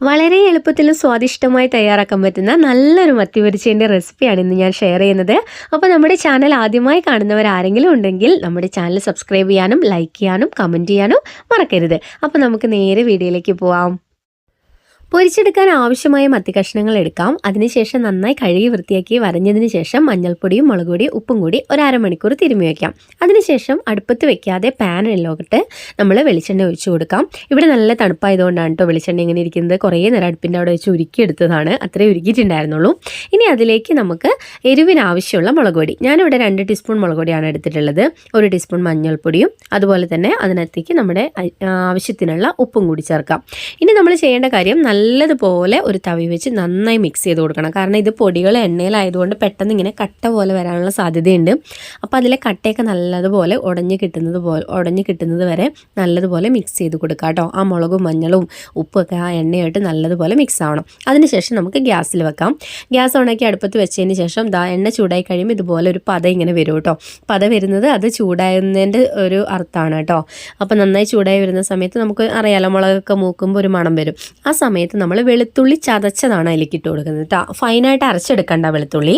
വളരെ എളുപ്പത്തിലും സ്വാദിഷ്ടമായി തയ്യാറാക്കാൻ പറ്റുന്ന നല്ലൊരു മത്തി പൊരിച്ചതിന്റെ റെസിപ്പിയാണ് ഇന്ന് ഞാൻ ഷെയർ ചെയ്യുന്നത്. അപ്പോൾ നമ്മുടെ ചാനൽ ആദ്യമായി കാണുന്നവർ ആരെങ്കിലും ഉണ്ടെങ്കിൽ നമ്മുടെ ചാനൽ സബ്സ്ക്രൈബ് ചെയ്യാനും ലൈക്ക് ചെയ്യാനും കമന്റ് ചെയ്യാനും മറക്കരുത്. അപ്പോൾ നമുക്ക് നേരെ വീഡിയോയിലേക്ക് പോവാം. പൊരിച്ചെടുക്കാൻ ആവശ്യമായ മത്തി കഷ്ണങ്ങൾ എടുക്കാം. അതിനുശേഷം നന്നായി കഴുകി വൃത്തിയാക്കി വരഞ്ഞതിന് ശേഷം മഞ്ഞൾപ്പൊടിയും മുളക് ഉപ്പും കൂടി ഒരു അരമണിക്കൂർ തിരുമ്മി വയ്ക്കാം അതിനുശേഷം അടുപ്പത്ത് വെക്കാതെ പാനിലോട്ട് നമ്മൾ വെളിച്ചെണ്ണ ഒഴിച്ചു കൊടുക്കാം. ഇവിടെ നല്ല തണുപ്പായതുകൊണ്ടാണ് കേട്ടോ വെളിച്ചെണ്ണ ഇങ്ങനെ ഇരിക്കുന്നത്. കുറേ നേരം അടുപ്പിന്റെ അവിടെ വെച്ച് ഉരുക്കിയെടുത്തതാണ് അത്രേ ഉരുക്കിയിട്ടുണ്ടായിരുന്നുള്ളൂ. ഇനി അതിലേക്ക് നമുക്ക് എരിവിനാവശ്യമുള്ള മുളക് പൊടി. ഞാനിവിടെ രണ്ട് ടീസ്പൂൺ മുളക് പൊടിയാണ് എടുത്തിട്ടുള്ളത്. ഒരു ടീസ്പൂൺ മഞ്ഞൾപ്പൊടിയും അതുപോലെ തന്നെ അതിനകത്തേക്ക് നമ്മുടെ ആവശ്യത്തിനുള്ള ഉപ്പും കൂടി ചേർക്കാം. ഇനി നമ്മൾ ചെയ്യേണ്ട കാര്യം നല്ലതുപോലെ ഒരു തവി വെച്ച് നന്നായി മിക്സ് ചെയ്ത് കൊടുക്കണം. കാരണം ഇത് പൊടികൾ എണ്ണയിലായതുകൊണ്ട് പെട്ടെന്ന് ഇങ്ങനെ കട്ട പോലെ വരാനുള്ള സാധ്യതയുണ്ട്. അപ്പോൾ അതിലെ കട്ടയൊക്കെ നല്ലതുപോലെ ഉടഞ്ഞ് കിട്ടുന്നത് പോലെ ഉടഞ്ഞ് കിട്ടുന്നത് വരെ നല്ലതുപോലെ മിക്സ് ചെയ്ത് കൊടുക്കുക കേട്ടോ. ആ മുളകും മഞ്ഞളും ഉപ്പൊക്കെ ആ എണ്ണയായിട്ട് നല്ലതുപോലെ മിക്സ് ആവണം. അതിനുശേഷം നമുക്ക് ഗ്യാസിൽ വെക്കാം. ഗ്യാസ് ഓണാക്കി അടുപ്പത്ത് വെച്ചതിന് ശേഷം ദാ എണ്ണ ചൂടായി കഴിയുമ്പോൾ ഇതുപോലെ ഒരു പത ഇങ്ങനെ വരും കേട്ടോ. പത വരുന്നത് അത് ചൂടായതിന്റെ ഒരു അർത്ഥമാണ് കേട്ടോ. അപ്പോൾ നന്നായി ചൂടായി വരുന്ന സമയത്ത് നമുക്ക് അറിയാലോ മുളകൊക്കെ മൂക്കുമ്പോൾ ഒരു മണം വരും. ആ സമയത്ത് സമയത്ത് നമ്മൾ വെളുത്തുള്ളി ചതച്ചതാണ് അതിലേക്ക് ഇട്ട് കൊടുക്കുന്നത് കേട്ടോ ഫൈനായിട്ട് അരച്ചെടുക്കണ്ട വെളുത്തുള്ളി.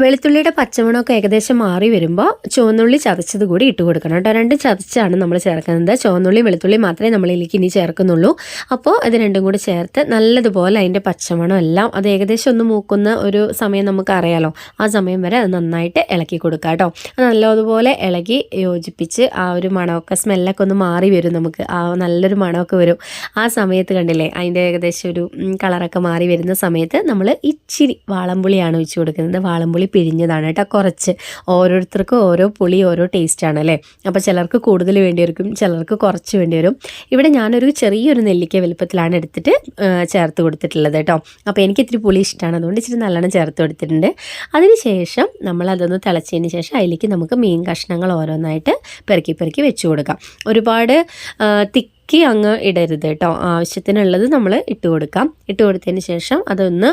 വെളുത്തുള്ളിയുടെ പച്ചമണമൊക്കെ ഏകദേശം മാറി വരുമ്പോൾ ചുവന്നുള്ളി ചതച്ചത് കൂടി ഇട്ട് കൊടുക്കണം കേട്ടോ. രണ്ട് ചതച്ചാണ് നമ്മൾ ചേർക്കുന്നത്. ചുവന്നുള്ളി വെളുത്തുള്ളി മാത്രമേ നമ്മളിലേക്ക് ഇനി ചേർക്കുന്നുള്ളൂ. അപ്പോൾ ഇത് രണ്ടും കൂടി ചേർത്ത് നല്ലതുപോലെ അതിന്റെ പച്ചമണം എല്ലാം അത് ഏകദേശം ഒന്ന് മൂക്കുന്ന ഒരു സമയം നമുക്ക് അറിയാലോ. ആ സമയം വരെ അത് നന്നായിട്ട് ഇളക്കി കൊടുക്കുക കേട്ടോ. അത് നല്ലതുപോലെ ഇളകി യോജിപ്പിച്ച് ആ ഒരു മണമൊക്കെ സ്മെല്ലൊക്കെ ഒന്ന് മാറി വരും നമുക്ക്. ആ നല്ലൊരു മണമൊക്കെ വരും. ആ സമയത്ത് കണ്ടില്ലേ അതിന്റെ ഏകദേശം ഒരു കളറൊക്കെ മാറി വരുന്ന സമയത്ത് നമ്മൾ ഇച്ചിരി വാളംപുളിയാണ് ഒഴിച്ചു കൊടുക്കുന്നത്. വാളംപുളി പിഴിഞ്ഞതാണ് കേട്ടോ കുറച്ച്. ഓരോരുത്തർക്കും ഓരോ പുളി ഓരോ ടേസ്റ്റാണ് അല്ലേ? അപ്പോൾ ചിലർക്ക് കൂടുതൽ വേണ്ടി വരും ചിലർക്ക് കുറച്ച് വേണ്ടി വരും ഇവിടെ ഞാനൊരു ചെറിയൊരു നെല്ലിക്ക വലുപ്പത്തിലാണ് എടുത്തിട്ട് ചേർത്ത് കൊടുത്തിട്ടുള്ളത് കേട്ടോ. അപ്പോൾ എനിക്ക് ഇത്തിരി പുളി ഇഷ്ടമാണ് അതുകൊണ്ട് ഇച്ചിരി നല്ലോണം ചേർത്ത് കൊടുത്തിട്ടുണ്ട്. അതിനുശേഷം നമ്മൾ അതൊന്ന് തിളച്ചതിന് ശേഷം അതിലേക്ക് നമുക്ക് മീൻ കഷ്ണങ്ങൾ ഓരോന്നായിട്ട് പെറുക്കി പെറുക്കി വെച്ച് കൊടുക്കാം. ഒരുപാട് തിക്ക് ഇളക്കി അങ്ങ് ഇടരുത് കേട്ടോ ആവശ്യത്തിനുള്ളത് നമ്മൾ ഇട്ട് കൊടുക്കാം. ഇട്ട് കൊടുത്തതിന് ശേഷം അതൊന്ന്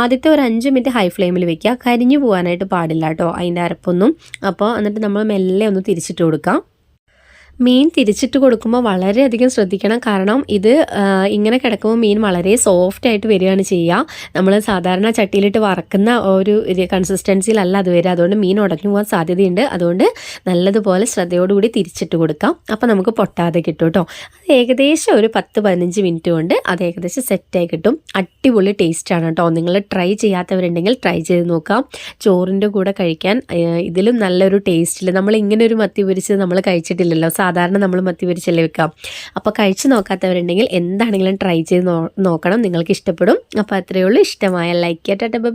ആദ്യത്തെ ഒരു അഞ്ച് മിനിറ്റ് ഹൈ ഫ്ലെയിമിൽ വെക്കുക. കരിഞ്ഞു പോകാനായിട്ട് പാടില്ല കേട്ടോ അതിന്റെ അരപ്പൊന്നും. അപ്പോൾ എന്നിട്ട് നമ്മൾ മെല്ലെ ഒന്ന് തിരിച്ചിട്ട് കൊടുക്കാം. മീൻ തിരിച്ചിട്ട് കൊടുക്കുമ്പോൾ വളരെയധികം ശ്രദ്ധിക്കണം. കാരണം ഇത് ഇങ്ങനെ കിടക്കുമ്പോൾ മീൻ വളരെ സോഫ്റ്റ് ആയിട്ട് വരികയാണ് ചെയ്യുക നമ്മൾ സാധാരണ ചട്ടിയിലിട്ട് വറക്കുന്ന ഒരു കൺസിസ്റ്റൻസിയിലല്ല അത് വരിക. അതുകൊണ്ട് മീൻ ഉടഞ്ഞു പോകാൻ സാധ്യതയുണ്ട്. അതുകൊണ്ട് നല്ലതുപോലെ ശ്രദ്ധയോടുകൂടി തിരിച്ചിട്ട് കൊടുക്കാം. അപ്പോൾ നമുക്ക് പൊട്ടാതെ കിട്ടും കേട്ടോ അത് ഏകദേശം ഒരു പത്ത് പതിനഞ്ച് മിനിറ്റ് കൊണ്ട് അത് ഏകദേശം സെറ്റായി കിട്ടും. അടിപൊളി ടേസ്റ്റാണ് കേട്ടോ നിങ്ങൾ ട്രൈ ചെയ്യാത്തവരുണ്ടെങ്കിൽ ട്രൈ ചെയ്ത് നോക്കാം. ചോറിന്റെ കൂടെ കഴിക്കാൻ ഇതിലും നല്ലൊരു ടേസ്റ്റിൽ നമ്മൾ ഇങ്ങനെ ഒരു മത്തി പൊരിച്ചത് നമ്മൾ കഴിച്ചിട്ടില്ലല്ലോ. സാധാരണ നമ്മൾ മത്തി പൊരിച്ചല്ലേ വെക്കാം അപ്പോൾ കഴിച്ച് നോക്കാത്തവരുണ്ടെങ്കിൽ എന്താണെങ്കിലും ട്രൈ ചെയ്ത് നോക്കണം. നിങ്ങൾക്ക് ഇഷ്ടപ്പെടും. അപ്പോൾ അത്രയേ ഉള്ളൂ. ഇഷ്ടമായ ലൈക്ക് ചെയ്യട്ടെ ബബി